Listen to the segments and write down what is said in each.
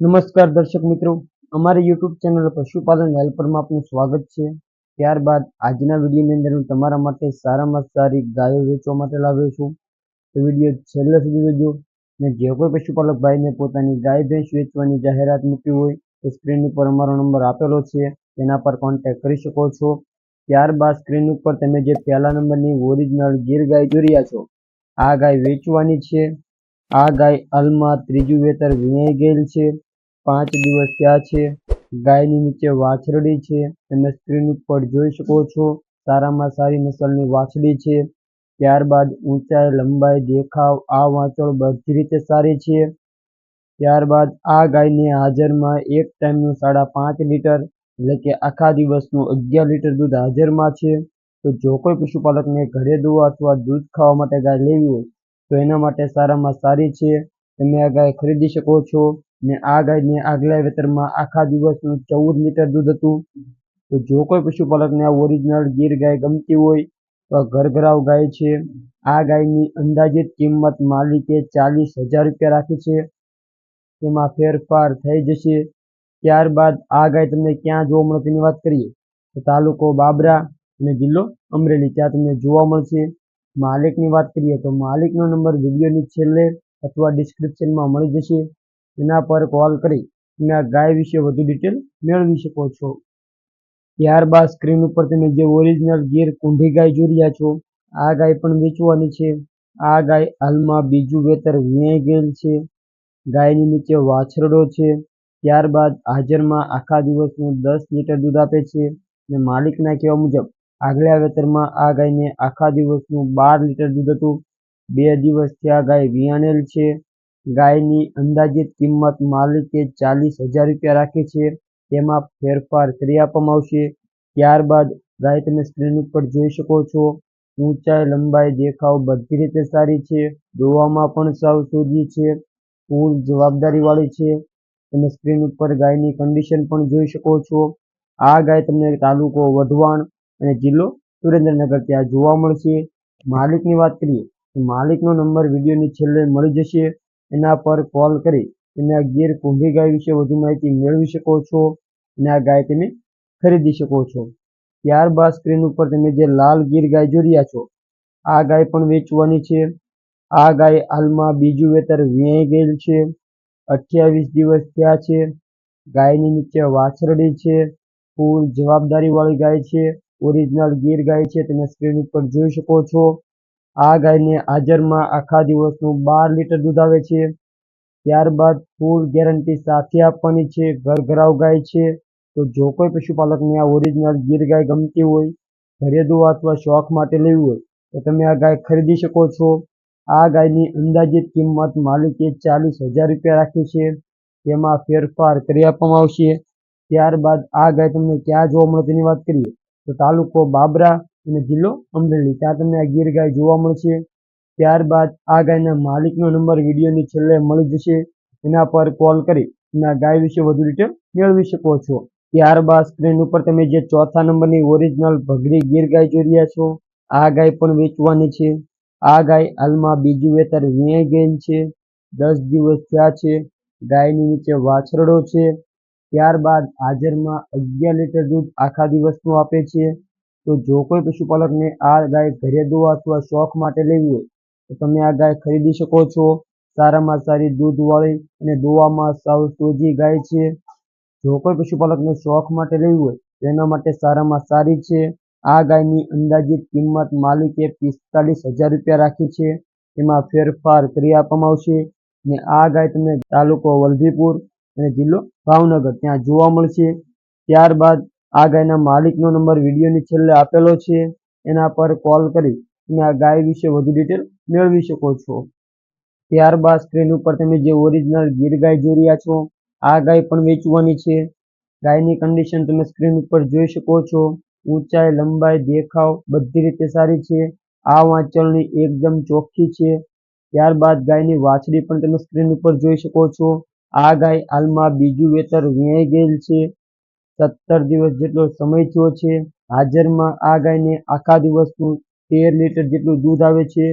નમસ્કાર દર્શક મિત્રો. અમારી યુટ્યુબ ચેનલ પશુપાલન હેલ્પરમાં આપનું સ્વાગત છે. ત્યારબાદ આજના વિડીયોની અંદર હું તમારા માટે સારામાં સારી ગાયો વેચવા માટે લાવ્યો છું. તો વીડિયો છેલ્લે સુધી જોજો. ને જે કોઈ પશુપાલક ભાઈને પોતાની ગાય ભેંસ વેચવાની જાહેરાત મૂકી હોય, તો સ્ક્રીન ઉપર અમારો નંબર આપેલો છે. તેના પર કોન્ટેક્ટ કરી શકો છો. ત્યારબાદ સ્ક્રીન ઉપર તમે જે પહેલા નંબરની ઓરિજિનલ ગીર ગાય જોઈ રહ્યા છો, આ ગાય વેચવાની છે. આ ગાય હાલમાં ત્રીજું વેતર વીણાઈ ગયેલ છે. પાંચ દિવસ ત્યાં છે. ગાયની નીચે વાછરડી છે. તમે સ્ક્રીન ઉપર જોઈ શકો છો. સારામાં સારી નસલની વાછડી છે. ત્યારબાદ ઊંચાઈ લંબાઈ દેખાવ. આ વાંચળ બધી રીતે સારી છે. ત્યારબાદ આ ગાયને હાજરમાં એક ટાઈમનું સાડા પાંચ લીટર એટલે કે આખા દિવસનું અગિયાર લીટર દૂધ હાજરમાં છે. તો જો કોઈ પશુપાલકને ઘરે દોવા અથવા દૂધ ખાવા માટે ગાય લેવી હોય, તો એના માટે સારામાં સારી છે. તમે આ ગાય ખરીદી શકો છો. ને આ ગાયને આગલા વેતરમાં આખા દિવસનું ચૌદ લીટર દૂધ હતું. તો જો કોઈ પશુપાલકને આ ઓરિજિનલ ગીર ગાય ગમતી હોય, તો આ ઘરઘરાવ ગાય છે. આ ગાયની અંદાજિત કિંમત માલિકે ચાલીસ હજાર રૂપિયા રાખી છે. તેમાં ફેરફાર થઈ જશે. ત્યારબાદ આ ગાય તમને ક્યાં જોવા મળે તેની વાત કરીએ. તો તાલુકો બાબરા અને જિલ્લો અમરેલી, ત્યાં તમને જોવા મળશે. માલિકની વાત કરીએ તો માલિકનો નંબર વિડીયોની છેલ્લે અથવા ડિસ્ક્રિપ્શનમાં મળી જશે. એના પર કોલ કરી તમે આ ગાય વિશે વધુ ડિટેલ મેળવી શકો છો. ત્યારબાદ સ્ક્રીન ઉપર તમે જે ઓરિજિનલ ગીર કુંઢી ગાય જોઈ રહ્યા છો, આ ગાય પણ વેચવાની છે. આ ગાય હાલમાં બીજું વેતર વીણાઈ ગયેલ છે. ગાયની નીચે વાછરડો છે. ત્યારબાદ હાજરમાં આખા દિવસનું દસ લીટર દૂધ આપે છે અને માલિકના કહેવા મુજબ, આગલા વેતરમાં આ ગાયને આખા દિવસનું બાર લીટર દૂધ હતું. બે દિવસથી આ ગાય વિયાણેલ છે. ગાયની અંદાજિત કિંમત માલિકે ચાલીસ હજાર રૂપિયા રાખી છે. તેમાં ફેરફાર કરી આપવામાં આવશે. ત્યારબાદ ગાય તમે સ્ક્રીન ઉપર જોઈ શકો છો. ઊંચાઈ, લંબાઈ, દેખાવ બધી રીતે સારી છે. દોવામાં પણ સાવ સોજી છે. ફૂલ જવાબદારીવાળી છે. તમે સ્ક્રીન ઉપર ગાયની કન્ડિશન પણ જોઈ શકો છો. આ ગાય તમને તાલુકો વઢવાણ અને જિલ્લો સુરેન્દ્રનગર ત્યાં જોવા મળશે. માલિકની વાત કરીએ તો માલિકનો નંબર વિડીયોની છેલ્લે મળી જશે. એના પર કોલ કરી તમે આ ગીર કુંભી ગાય વિશે વધુ માહિતી મેળવી શકો છો અને આ ગાય તમે ખરીદી શકો છો. ત્યારબાદ સ્ક્રીન ઉપર તમે જે લાલ ગીર ગાય જોઈ રહ્યા છો, આ ગાય પણ વેચવાની છે. આ ગાય હાલમાં બીજું વેતર વીણાઈ ગયેલ છે. અઠ્યાવીસ દિવસ થયા છે. ગાયની નીચે વાછરડી છે. ફૂલ જવાબદારીવાળી ગાય છે. ઓરિજિનલ ગીર ગાય છે. તમે સ્ક્રીન ઉપર જોઈ શકો છો. આ ગાયને હાજરમાં આખા દિવસનું બાર લીટર દૂધ આવે છે. ત્યારબાદ ફૂલ ગેરંટી સાથે આપવાની છે. ઘરઘરાવ ગાય છે. તો જો કોઈ પશુપાલકને આ ઓરિજિનલ ગીર ગાય ગમતી હોય, ઘરે દોવા અથવા શોખ માટે લેવી હોય, તો તમે આ ગાય ખરીદી શકો છો. આ ગાયની અંદાજિત કિંમત માલિકે ચાલીસ હજાર રૂપિયા રાખી છે. તેમાં ફેરફાર કરી આપવામાં આવશે. ત્યારબાદ આ ગાય તમને ક્યાં જોવા મળે તેની વાત કરીએ, તો તાલુકો બાબરા અને જિલ્લો અમરેલી. ત્યાં તમને આ ગીર ગાય જોવા મળશે. ત્યારબાદ આ ગાયના માલિકનો નંબર વિડીયોની છેલ્લે મળી જશે. એના પર કોલ કરી અને ગાય વિશે વધુ ડિટેલ મેળવી શકો છો. ત્યારબાદ સ્ક્રીન ઉપર તમે જે ચોથા નંબરની ઓરિજિનલ ભગરી ગીર ગાય જોઈ રહ્યા છો, આ ગાય પણ વેચવાની છે. આ ગાય હાલમાં બીજું વેતર વીણે ગેન છે. દસ દિવસ થયા છે. ગાયની નીચે વાછરડો છે. ત્યારબાદ હાજરમાં અગિયાર લીટર દૂધ આખા દિવસનું આપે છે. તો જો કોઈ પશુપાલકને આ ગાય ઘરે દોવા અથવા શોખ માટે લેવી હોય, તો તમે આ ગાય ખરીદી શકો છો. સારામાં સારી દૂધવાળી અને દોવામાં સાવ સોજી ગાય છે. જો કોઈ પશુપાલકને શોખ માટે લેવી હોય તેના માટે સારામાં સારી છે. આ ગાયની અંદાજિત કિંમત માલિકે પિસ્તાલીસ હજાર રૂપિયા રાખી છે. એમાં ફેરફાર કરી આપવામાં આવશે ને આ ગાય તમને તાલુકો વલભીપુર અને જિલ્લો ભાવનગર ત્યાં જોવા મળશે. ત્યારબાદ આ ગાયના માલિકનો નંબર વિડીયોની છેલ્લે આપેલો છે. એના પર કોલ કરી તમે આ ગાય વિશે વધુ ડિટેલ મેળવી શકો છો. ત્યારબાદ સ્ક્રીન ઉપર તમે જે ઓરિજિનલ ગીર ગાય જોઈ રહ્યા છો, આ ગાય પણ વેચવાની છે. ગાયની કન્ડિશન તમે સ્ક્રીન ઉપર જોઈ શકો છો. ઊંચાઈ, લંબાઈ, દેખાવ બધી રીતે સારી છે. આ વાંચળની એકદમ ચોખ્ખી છે. ત્યારબાદ ગાયની વાછડી પણ તમે સ્ક્રીન ઉપર જોઈ શકો છો. આ ગાય હાલમાં બીજું વેતર વીણાઈ ગયેલ છે. સત્તર દિવસ જેટલો સમય થયો છે. હાજરમાં આ ગાયને આખા દિવસનું તેર લીટર જેટલું દૂધ આવે છે.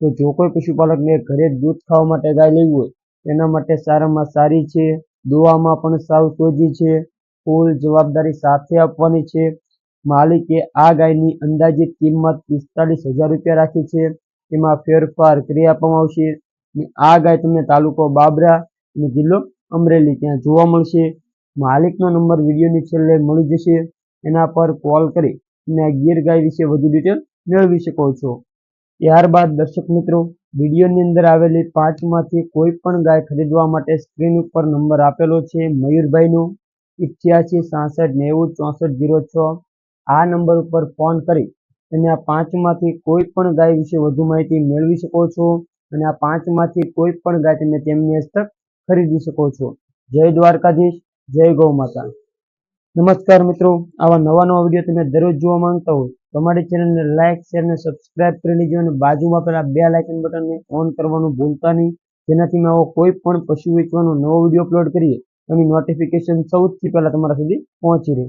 તો જો કોઈ પશુપાલકને ઘરે દૂધ ખાવા માટે ગાય લેવી હોય એના માટે સારામાં સારી છે. દોવામાં પણ સાવ સોજી છે. ફૂલ જવાબદારી સાથે આપવાની છે. માલિકે આ ગાયની અંદાજિત કિંમત પિસ્તાલીસ હજાર રૂપિયા રાખી છે. તેમાં ફેરફાર કરી આપવામાં આવશે. આ ગાય તમને તાલુકો બાબરા અને જિલ્લો અમરેલી ત્યાં જોવા મળશે. માલિકનો નંબર વિડીયોની છેલ્લે મળી જશે, એના પર કોલ કરી અને ગીર ગાય વિશે વધુ ડિટેલ મેળવી શકો છો. ત્યારબાદ દર્શક મિત્રો, વિડીયોની અંદર આવેલી પાંચમાંથી કોઈ પણ ગાય ખરીદવા માટે સ્ક્રીન ઉપર નંબર આપેલો છે, મયુરભાઈનો ઇઠ્યાસી સાસઠ, નેવું, ચોસઠ, જીરો છ. આ નંબર ઉપર ફોન કરી અને આ પાંચમાંથી કોઈ પણ ગાય વિશે વધુ માહિતી મેળવી શકો છો અને આ પાંચમાંથી કોઈ પણ ગાય તમે તેમની હસ્તક ખરીદી શકો છો. જય દ્વારકાધીશ. જય ગૌ માતા. નમસ્કાર મિત્રો, આવા નવા નવા વીડિયો તમે દરરોજ જોવા માંગતા હો તો અમારી ચેનલને લાઇક શેર અને સબસ્ક્રાઇબ કરી લેજો અને બાજુમાં પેલા બે લાઇકન બટનને ઓન કરવાનું ભૂલતા નહીં. જેનાથી મેં આવો કોઈ પણ પશુ વેચવાનો નવો વીડિયો અપલોડ કરીએ, એની નોટિફિકેશન સૌથી પહેલા તમારા સુધી પહોંચી રહે.